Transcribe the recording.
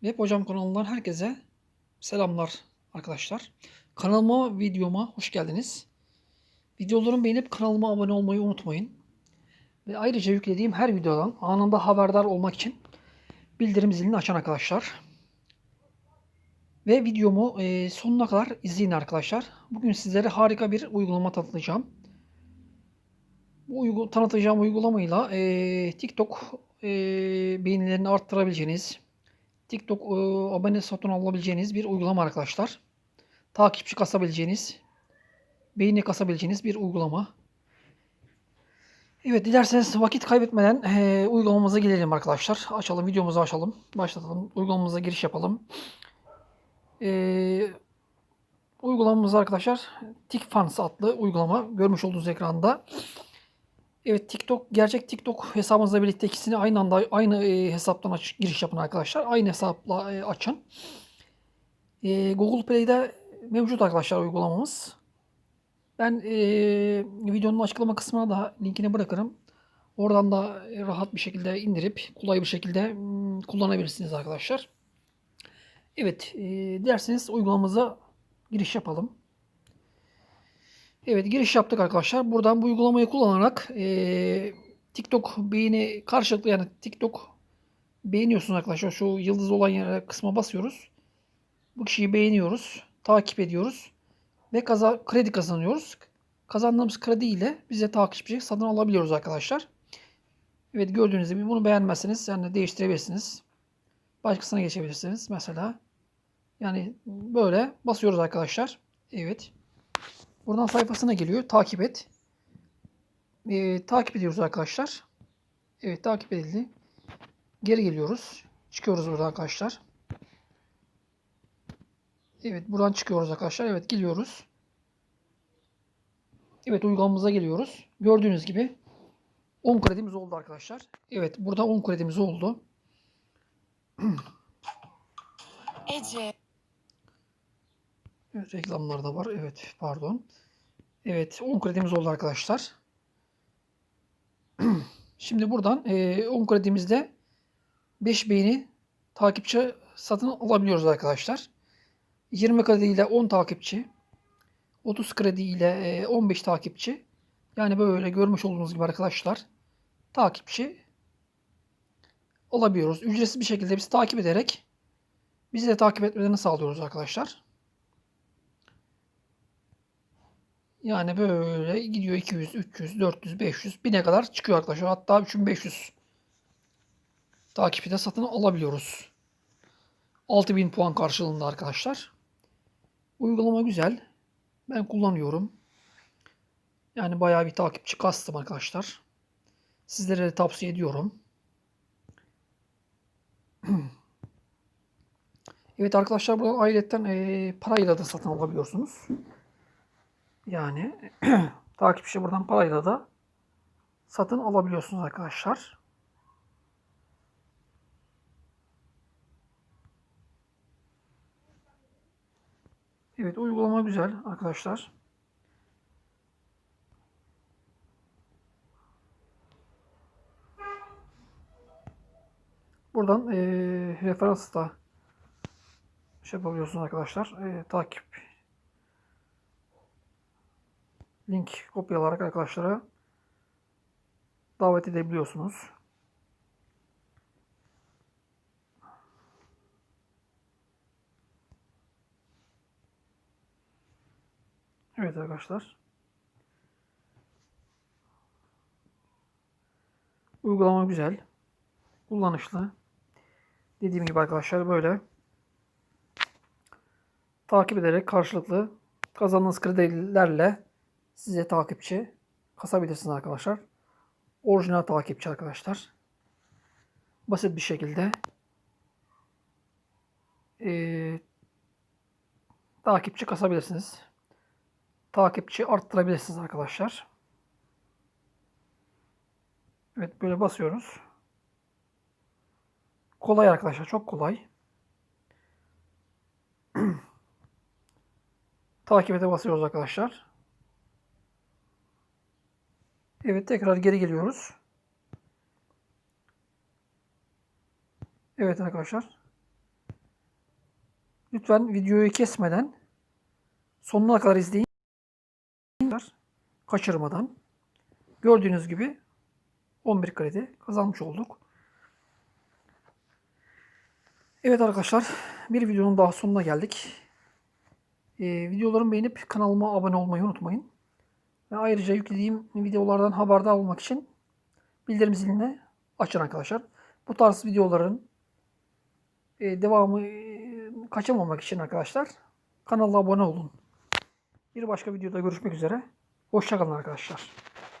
Web Hocam kanalından herkese selamlar arkadaşlar. Kanalıma, videoma hoş geldiniz. Videolarımı beğenip kanalıma abone olmayı unutmayın. Ve ayrıca yüklediğim her videodan anında haberdar olmak için bildirim zilini açan arkadaşlar. Ve videomu e, sonuna kadar izleyin arkadaşlar. Bugün sizlere harika bir uygulama tanıtacağım. Bu uygu tanıtacağım uygulamayla e, TikTok e, beğenilerini arttırabileceğiniz, TikTok e, abone satın alabileceğiniz bir uygulama arkadaşlar. Takipçi kasabileceğiniz, beğeni kasabileceğiniz bir uygulama. Evet dilerseniz vakit kaybetmeden e, uygulamamıza gelelim arkadaşlar. Açalım videomuzu açalım. Başlatalım. Uygulamamıza giriş yapalım. E, uygulamamız arkadaşlar TikFans adlı uygulama. Görmüş olduğunuz ekranda. Evet TikTok gerçek TikTok hesabınızla birlikte ikisini aynı anda aynı e, hesaptan aç, giriş yapın arkadaşlar. Aynı hesapla e, açın. E, Google Play'de mevcut arkadaşlar uygulamamız. Ben e, videonun açıklama kısmına da linkini bırakırım. Oradan da rahat bir şekilde indirip kolay bir şekilde mm, kullanabilirsiniz arkadaşlar. Evet, e, dilerseniz uygulamamıza giriş yapalım. Evet giriş yaptık arkadaşlar. Buradan bu uygulamayı kullanarak e, TikTok beğeni karşılıklı yani TikTok beğeniyorsunuz arkadaşlar. Şu yıldız olan yere kısma basıyoruz. Bu kişiyi beğeniyoruz. Takip ediyoruz. Ve kaza, kredi kazanıyoruz. Kazandığımız kredi ile bize takipçi satın alabiliyoruz arkadaşlar. Evet gördüğünüz gibi bunu beğenmezseniz yani değiştirebilirsiniz. Başkasına geçebilirsiniz mesela. Yani böyle basıyoruz arkadaşlar. Evet. Buradan sayfasına geliyor. Takip et. Ee, takip ediyoruz arkadaşlar. Evet takip edildi. Geri geliyoruz. Çıkıyoruz buradan arkadaşlar. Evet buradan çıkıyoruz arkadaşlar. Evet geliyoruz. Evet uygulamamıza geliyoruz. Gördüğünüz gibi 10 kredimiz oldu arkadaşlar. Evet burada 10 kredimiz oldu. Ece, Evet, reklamlar da var. Evet pardon. Evet 10 kredimiz oldu arkadaşlar. Şimdi buradan e, 10 kredimizde 5 beğeni takipçi satın alabiliyoruz arkadaşlar. 20 kredi ile 10 takipçi, 30 kredi ile e, 15 takipçi. Yani böyle görmüş olduğunuz gibi arkadaşlar takipçi alabiliyoruz. Ücretsiz bir şekilde biz takip ederek bizi de takip etmelerini sağlıyoruz arkadaşlar. Yani böyle gidiyor 200, 300, 400, 500, 1000'e kadar çıkıyor arkadaşlar. Hatta 3500 takipçi de satın alabiliyoruz. 6000 puan karşılığında arkadaşlar. Uygulama güzel. Ben kullanıyorum. Yani bayağı bir takipçi kastım arkadaşlar. Sizlere de tavsiye ediyorum. Evet arkadaşlar buradan ayrıca e, parayla da satın alabiliyorsunuz. Yani takipçi buradan parayla da satın alabiliyorsunuz arkadaşlar. Evet uygulama güzel arkadaşlar. Buradan e, referans da şey yapabiliyorsunuz arkadaşlar. E, takip link kopyalarak arkadaşlara davet edebiliyorsunuz. Evet arkadaşlar. Uygulama güzel. Kullanışlı. Dediğim gibi arkadaşlar böyle takip ederek karşılıklı kazandığınız kredilerle size takipçi kasabilirsiniz arkadaşlar. Orijinal takipçi arkadaşlar. Basit bir şekilde ee, takipçi kasabilirsiniz. Takipçi arttırabilirsiniz arkadaşlar. Evet böyle basıyoruz. Kolay arkadaşlar çok kolay. Takip ete basıyoruz arkadaşlar. Evet tekrar geri geliyoruz. Evet arkadaşlar. Lütfen videoyu kesmeden sonuna kadar izleyin. Kaçırmadan. Gördüğünüz gibi 11 kredi kazanmış olduk. Evet arkadaşlar bir videonun daha sonuna geldik. Ee, videolarımı beğenip kanalıma abone olmayı unutmayın. Ve ayrıca yüklediğim videolardan haberdar olmak için bildirim zilini açın arkadaşlar. Bu tarz videoların e, devamı e, kaçırmamak için arkadaşlar kanala abone olun. Bir başka videoda görüşmek üzere. Hoşçakalın arkadaşlar.